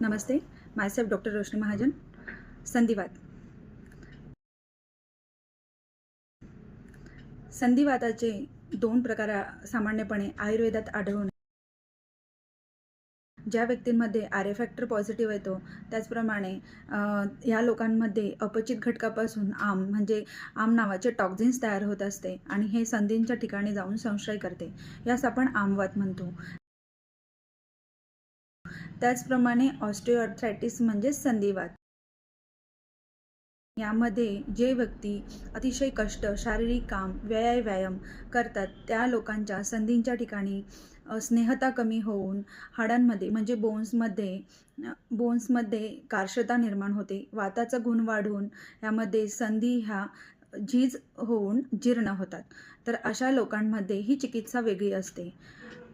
नमस्ते myself doctor Roshni Mahajan संधिवात. संधिवाताचे दोन प्रकार सामान्यपणे आयुर्वेदात आढळून ज्या व्यक्तींमध्ये आर फॅक्टर पॉझिटिव्ह येतो त्याचप्रमाणे या लोकांमध्ये अपचित घटकापासून आम म्हणजे आम नावाचे टॉक्झिन्स तयार होत असते आणि हे संधींच्या ठिकाणी जाऊन संशय करते. यास आपण आमवात म्हणतो. त्याचप्रमाणे ऑस्टिओआर्थरायटिस म्हणजेच संधिवात. यामध्ये जे व्यक्ती अतिशय कष्ट शारीरिक काम व्यायाम व्यायाम करतात त्या लोकांच्या संधींच्या ठिकाणी स्नेहता कमी होऊन हाडांमध्ये म्हणजे बोन्समध्ये बोन्समध्ये कार्शता निर्माण होते. वाताचा गुण वाढून यामध्ये संधी ह्या झीज होऊन जीर्ण होतात. तर अशा लोकांमध्ये ही चिकित्सा वेगळी असते.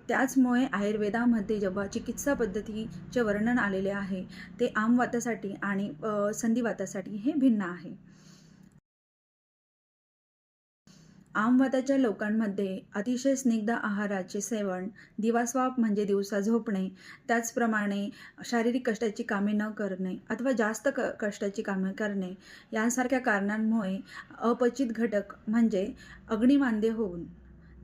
त्याचमुळे आयुर्वेदामध्ये जेव्हा चिकित्सा पद्धतीचे वर्णन आलेले आहे ते आमवातासाठी आणि संधिवातासाठी हे भिन्न आहे. आमवाताच्या लोकांमध्ये अतिशय स्निग्ध आहाराचे सेवन दिवास्वाप म्हणजे दिवसा झोपणे त्याचप्रमाणे शारीरिक कष्टाची कामे न करणे अथवा जास्त क कष्टाची कामे करणे यांसारख्या कारणांमुळे अपचित घटक म्हणजे अग्निमांदे होऊन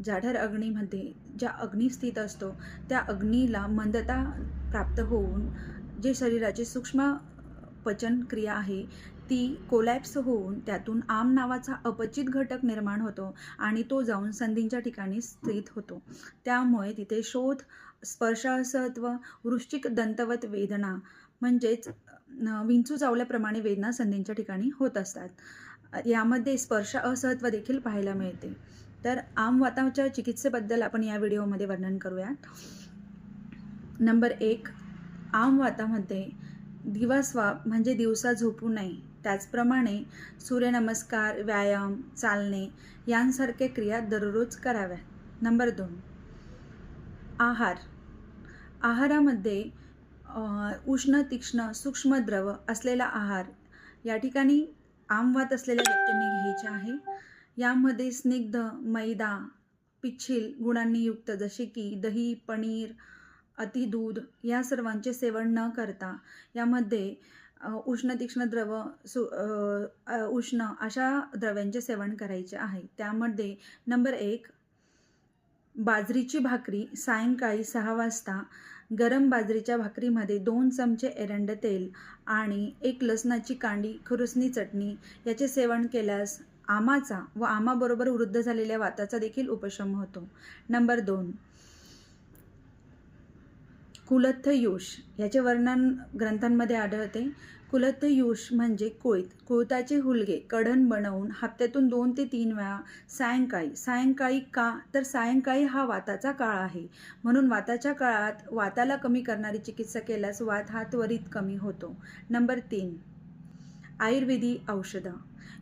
जाठर अग्नीमध्ये ज्या अग्नी स्थित असतो त्या अग्नीला मंदता प्राप्त होऊन जे शरीराची सूक्ष्म पचन क्रिया आहे ती कोलॅप्स होऊन त्यातून आम नावाचा अपचित घटक निर्माण होतो आणि तो जाऊन संधींच्या ठिकाणी स्थित होतो. त्यामुळे तिथे शोध स्पर्शासत्व वृश्चिक दंतवत वेदना म्हणजेच विंचू चावल्याप्रमाणे वेदना संधींच्या ठिकाणी होत असतात. यामध्ये स्पर्श असहत्व देखील पाहायला मिळते. तर आमवाताच्या चिकित्सेबद्दल आपण या व्हिडिओमध्ये वर्णन करूयात. नंबर एक आमवातामध्ये दिवास्वाप म्हणजे दिवसा झोपू नये. त्याचप्रमाणे सूर्यनमस्कार व्यायाम चालणे यांसारख्या क्रिया दररोज कराव्यात. नंबर दोन आहार. आहारामध्ये उष्ण तीक्ष्ण सूक्ष्म द्रव असलेला आहार या ठिकाणी आमवात असलेल्या व्यक्तींनी घ्यायचे आहे. यामध्ये स्निग्ध मैदा पिच्छील गुणांनी युक्त जसे की दही पनीर अतिदूध या सर्वांचे सेवन न करता यामध्ये उष्ण तीक्ष्ण द्रव सु उष्ण अशा द्रव्यांचे सेवन करायचे आहे. त्यामध्ये नंबर एक बाजरीची भाकरी सायंकाळी सहा वाजता गरम बाजरीच्या भाकरीमध्ये दोन चमचे एरंड तेल आणि एक लसणाची कांडी खुरसणी चटणी याचे सेवन केल्यास आमाचा व आमाबरोबर वृद्ध झालेल्या वाताचा देखील उपशम होतो. नंबर दोन. कुलत्थ युष. याचे वर्णन ग्रंथांमध्ये आढळते. कुलत्थ युष म्हणजे कोयत. कोयताचे हुलगे कढण बनवून हप्त्यातून दोन ते तीन वेळा सायंकाळी सायंकाळी का? तर सायंकाळी हा वाताचा काळ आहे. म्हणून वाताच्या काळात वाताला कमी करणारी चिकित्सा केल्यास वात हा त्वरित कमी होतो. नंबर तीन. आयुर्वेदी औषधं.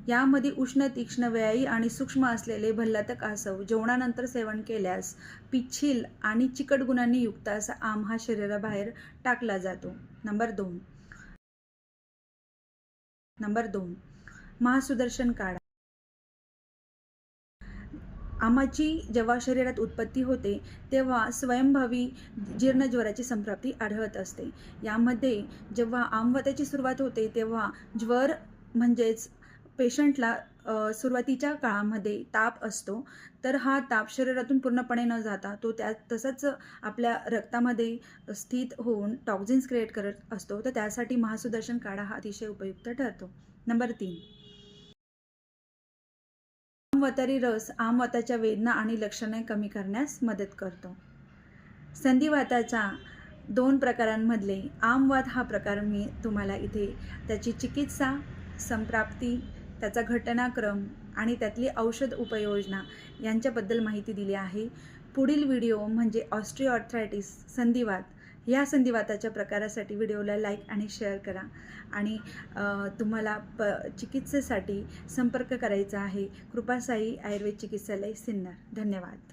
यामध्ये उष्ण तीक्ष्ण व्यायी आणि सूक्ष्म असलेले भल्लातक आसव जेवणानंतर सेवन केल्यास पिच्छील आणि चिकट गुणांनी युक्त असा आम हा शरीराबाहेर टाकला जातो. नंबर दोन. नंबर दोन. महासुदर्शन काढा आमाची जेव्हा शरीरात उत्पत्ती होते तेव्हा स्वयंभावी जीर्णज्वराची संप्राप्ती आढळत असते. यामध्ये जेव्हा आमवताची सुरुवात होते तेव्हा ज्वर म्हणजेच पेशंटला सुरुवातीच्या काळामध्ये ताप असतो तर हा ताप शरीरातून पूर्णपणे न जाता तो त्या तसंच आपल्या रक्तामध्ये स्थित होऊन टॉक्झिन्स क्रिएट करत असतो. तर त्यासाठी महासुदर्शन काढा हा अतिशय उपयुक्त ठरतो. नंबर तीन. आमवतारी रस आमवाताच्या वेदना आणि लक्षणे कमी करण्यास मदत करतो. संधिवाताच्या दोन प्रकारांमधले आमवात हा प्रकार मी तुम्हाला इथे त्याची चिकित्सा संप्राप्ती त्याचा घटनाक्रम आणि त्यातली औषध उपयोजना यांच्याबद्दल माहिती दिली आहे. पुढील व्हिडिओ म्हणजे ऑस्ट्रिओआर्थरायटिस संधिवात ह्या संधिवाताच्या प्रकारासाठी व्हिडिओला लाईक आणि शेअर करा. आणि तुम्हाला प चिकित्सेसाठी संपर्क करायचा आहे. कृपासाई आयुर्वेद चिकित्सालय सिन्नर. धन्यवाद.